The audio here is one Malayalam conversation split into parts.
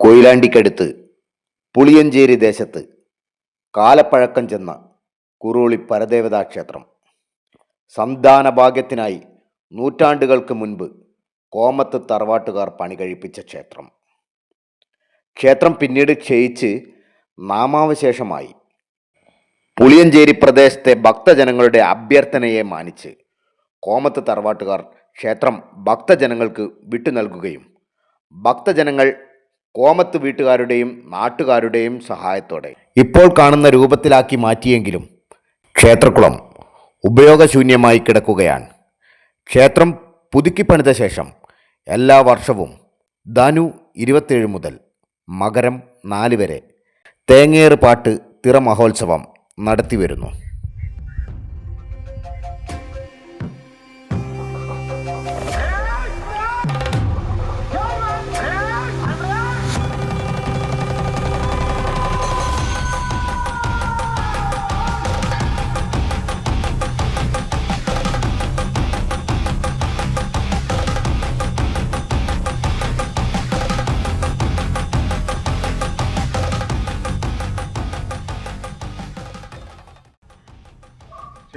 കൊയിലാണ്ടിക്കടുത്ത് പുളിയഞ്ചേരി ദേശത്ത് കാലപ്പഴക്കം ചെന്ന കുറുളി പരദേവതാ ക്ഷേത്രം. സന്താന ഭാഗ്യത്തിനായി നൂറ്റാണ്ടുകൾക്ക് മുൻപ് കോമത്ത് തറവാട്ടുകാർ പണി കഴിപ്പിച്ച ക്ഷേത്രം. ക്ഷേത്രം പിന്നീട് ക്ഷയിച്ച് നാമാവശേഷമായി. പുളിയഞ്ചേരി പ്രദേശത്തെ ഭക്തജനങ്ങളുടെ അഭ്യർത്ഥനയെ മാനിച്ച് കോമത്ത് തറവാട്ടുകാർ ക്ഷേത്രം ഭക്തജനങ്ങൾക്ക് വിട്ടു നൽകുകയും ഭക്തജനങ്ങൾ കോമത്ത് വീട്ടുകാരുടെയും നാട്ടുകാരുടെയും സഹായത്തോടെ. ഇപ്പോൾ കാണുന്ന രൂപത്തിലാക്കി മാറ്റിയെങ്കിലും ക്ഷേത്രക്കുളം ഉപയോഗശൂന്യമായി കിടക്കുകയാണ്. ക്ഷേത്രം പുതുക്കിപ്പണിത ശേഷം എല്ലാ വർഷവും ധനു ഇരുപത്തേഴ് മുതൽ മകരം നാല് വരെ തേങ്ങേറ് പാട്ട് തിറ മഹോത്സവം നടത്തിവരുന്നു.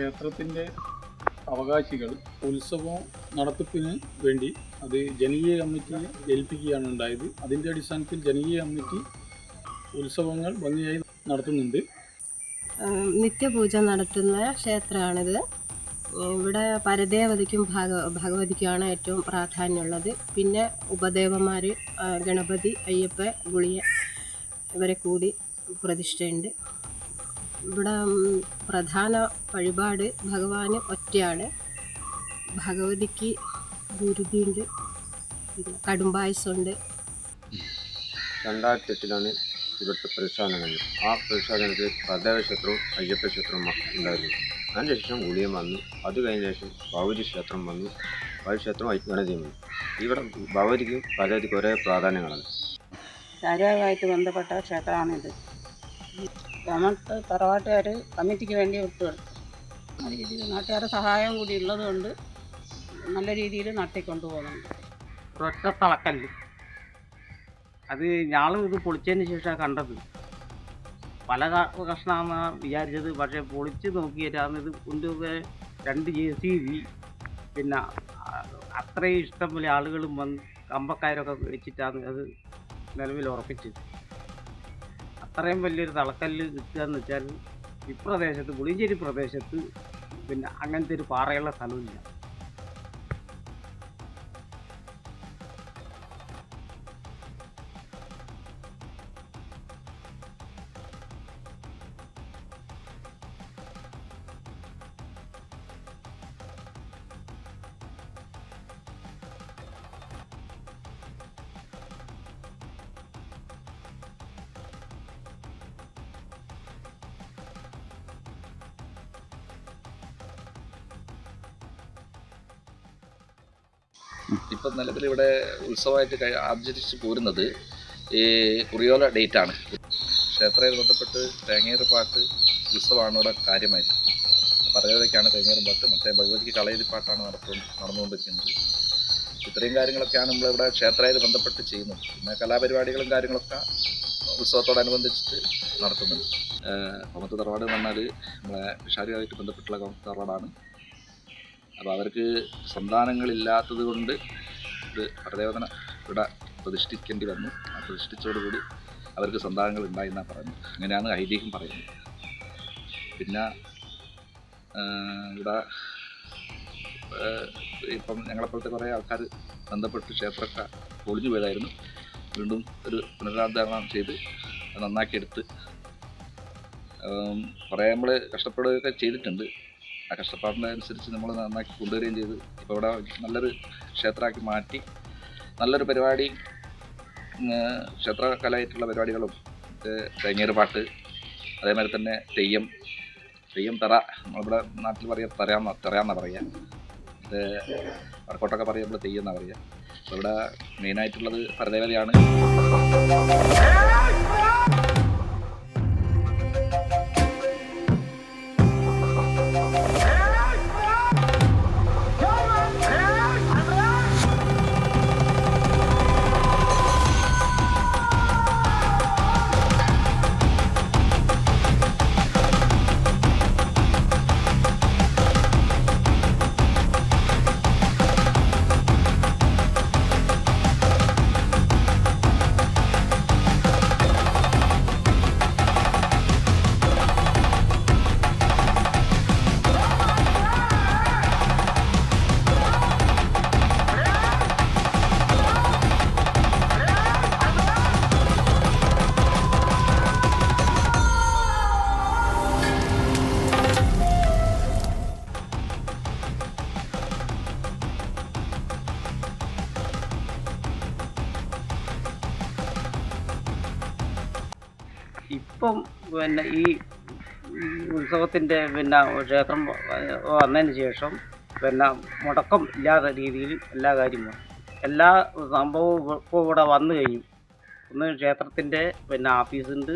ക്ഷേത്രത്തിന്റെ അവകാശികൾ ഉത്സവം നടത്തിപ്പിന് വേണ്ടി അത് ജനകീയ കമ്മിറ്റി ഏൽപ്പിക്കുകയാണ് ഉണ്ടായത്. അതിന്റെ അടിസ്ഥാനത്തിൽ ജനകീയ കമ്മിറ്റി ഉത്സവങ്ങൾ ഭംഗിയായി നടത്തുന്നുണ്ട്. നിത്യപൂജ നടത്തുന്ന ക്ഷേത്രമാണിത്. ഇവിടെ പരദേവതയ്ക്കും ഭാഗ ഭഗവതിക്കുമാണ് ഏറ്റവും പ്രാധാന്യമുള്ളത്. പിന്നെ ഉപദേവന്മാർ ഗണപതി അയ്യപ്പ ഗുളിയ ഇവരെ കൂടി പ്രതിഷ്ഠയുണ്ട്. ഇവിടെ പ്രധാന വഴിപാട് ഭഗവാന് ഒറ്റയാണ്. ഭഗവതിക്ക് ഗുരുതിയുണ്ട് പിന്നെ കടുംബായസമുണ്ട് രണ്ടായിരത്തി എട്ടിലാണ് ഇവിടുത്തെ പ്രസ്ഥാനം കഴിഞ്ഞു ആ പ്രസ്ഥാനത്തിൽ ക്ഷേത്രവും അയ്യപ്പ ക്ഷേത്രവും ഉണ്ടായിരുന്നു. അതിന് ശേഷം ഗുളിയം വന്നു. അത് കഴിഞ്ഞ ശേഷം ഭഗവതി ക്ഷേത്രം വന്നു. ഭഗവതി ക്ഷേത്രം ഗണതിയും വന്നു. ഇവിടെ ഭഗവതിക്കും പരവതിക്കും ഒരേ പ്രാധാന്യങ്ങളാണ്. ചാരിയാവുമായിട്ട് ബന്ധപ്പെട്ട ക്ഷേത്രമാണിത്. ഗവൺമെന്റ് തറവാട്ടുകാർ കമ്മിറ്റിക്ക് വേണ്ടി വിട്ടുകൊടുത്തു ആ രീതിയിൽ നാട്ടുകാരുടെ സഹായം കൂടി ഉള്ളതുകൊണ്ട് നല്ല രീതിയിൽ നടത്തിക്കൊണ്ടു പോകുന്നുണ്ട് ഒറ്റ തളക്കല്ല് അത് ഞാളും ഇത് പൊളിച്ചതിന് ശേഷമാണ് കണ്ടത്. പല കഷ്ണമാണെന്നാണ് വിചാരിച്ചത് പക്ഷേ പൊളിച്ച് നോക്കിയിട്ടാണ് ഇത് കൊണ്ടുപോയി രണ്ട് ജെ സി ബി. പിന്നെ അത്രയും ഇഷ്ടം പോലെ ആളുകളും വന്ന് കമ്പക്കാരൊക്കെ വെച്ചിട്ടാണ് അത് നിലവിൽ ഉറപ്പിച്ചത്. അത്രയും വലിയൊരു തളക്കല്ല് കിട്ടുക എന്ന് വെച്ചാൽ ഈ പ്രദേശത്ത് പുളിഞ്ചേരി പ്രദേശത്ത് പിന്നെ അങ്ങനത്തെ ഒരു പാറയുള്ള സ്ഥലമില്ല. ഇപ്പം നിലവിൽ ഇവിടെ ഉത്സവമായിട്ട് ആചരിച്ച് പോരുന്നത് ഈ കുറിയോല ഡേറ്റ് ആണ് ക്ഷേത്രയിൽ ബന്ധപ്പെട്ട് തേങ്ങേറ് പാട്ട് ഉത്സവമാണ് ഇവിടെ കാര്യമായിട്ട് പരദേവതയ്ക്കാണ് തേങ്ങേറും പാട്ട് മറ്റേ ഭഗവതിക്ക് കളയതി പാട്ടാണ് നടത്തു നടന്നുകൊണ്ടിരിക്കുന്നത്. ഇത്രയും കാര്യങ്ങളൊക്കെയാണ് നമ്മളിവിടെ ക്ഷേത്രയിൽ ബന്ധപ്പെട്ട് ചെയ്യുന്നത്. പിന്നെ കലാപരിപാടികളും കാര്യങ്ങളൊക്കെ ഉത്സവത്തോടനുബന്ധിച്ചിട്ട് നടത്തുന്നുണ്ട്. കൊമത്ത് തറവാട് എന്ന് പറഞ്ഞാൽ നമ്മളെ വിഷാരിയായിട്ട് ബന്ധപ്പെട്ടുള്ള കൊമത്ത് തറവാടാണ്. അപ്പോൾ അവർക്ക് സന്താനങ്ങളില്ലാത്തത് കൊണ്ട് ഇത് പരദേവതന ഇവിടെ പ്രതിഷ്ഠിക്കേണ്ടി വന്നു. ആ പ്രതിഷ്ഠിച്ചതോടുകൂടി അവർക്ക് സന്താനങ്ങൾ ഉണ്ടായി എന്നാണ് പറയുന്നത്. അങ്ങനെയാണ് ഐതിഹ്യം പറയുന്നത്. പിന്നെ ഇവിടെ ഇപ്പം ഞങ്ങളെപ്പോലത്തെ കുറേ ആൾക്കാർ ബന്ധപ്പെട്ട് ക്ഷേത്രമൊക്കെ പൊളിഞ്ഞു പോയതായിരുന്നു. വീണ്ടും ഒരു പുനരുദ്ധാരണം ചെയ്ത് നന്നാക്കിയെടുത്ത് കുറേ നമ്മൾ കഷ്ടപ്പെടുകയൊക്കെ ചെയ്തിട്ടുണ്ട്. ആ കഷ്ടപ്പാടിനനുസരിച്ച് നമ്മൾ നന്നാക്കി കൊണ്ടുവരികയും ചെയ്ത്. ഇപ്പോൾ ഇവിടെ നല്ലൊരു ക്ഷേത്രമാക്കി മാറ്റി. നല്ലൊരു പരിപാടി ക്ഷേത്രകലയായിട്ടുള്ള പരിപാടികളും തേങ്ങേറ് പാട്ട്. അതേമാതിരി തന്നെ തെയ്യം തെയ്യം തറ. നമ്മളിവിടെ നാട്ടിൽ പറയുക തറയാന്ന തറയാന്നാ പറയുക. ഇത് വടക്കോട്ടൊക്കെ ഇവിടെ തെയ്യം എന്നാ പറയുക. ഇവിടെ മെയിനായിട്ടുള്ളത് പരദേവതയാണ് Bye. ഇപ്പം പിന്നെ ഈ ഉത്സവത്തിന്റെ പിന്നെ ക്ഷേത്രം വന്നതിന് ശേഷം പിന്നെ മുടക്കം ഇല്ലാത്ത രീതിയിൽ എല്ലാ കാര്യങ്ങളും എല്ലാ സംഭവവും ഇപ്പോൾ ഇവിടെ വന്നു കഴിഞ്ഞു. ഒന്ന് ക്ഷേത്രത്തിന്റെ പിന്നെ ഓഫീസുണ്ട്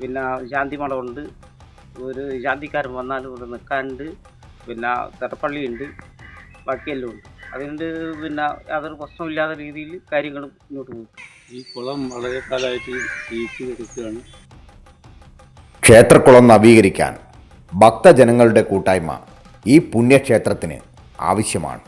പിന്നെ ശാന്തി മഠമുണ്ട് ഒരു ശാന്തിക്കാരൻ വന്നാലും ഇവിടെ നിൽക്കാനുണ്ട് പിന്നെ തിരപ്പള്ളിയുണ്ട് ബാക്കിയെല്ലാം ഉണ്ട്. അതുകൊണ്ട് പിന്നെ യാതൊരു പ്രശ്നമില്ലാത്ത രീതിയിൽ കാര്യങ്ങൾ മുന്നോട്ട് പോകും. ഈ കുളം വളരെ കാലമായിട്ട് ചീച്ചു കിടക്കുകയാണ് ക്ഷേത്രക്കുളം നവീകരിക്കാൻ ഭക്തജനങ്ങളുടെ കൂട്ടായ്മ ഈ പുണ്യക്ഷേത്രത്തിന് ആവശ്യമാണ്.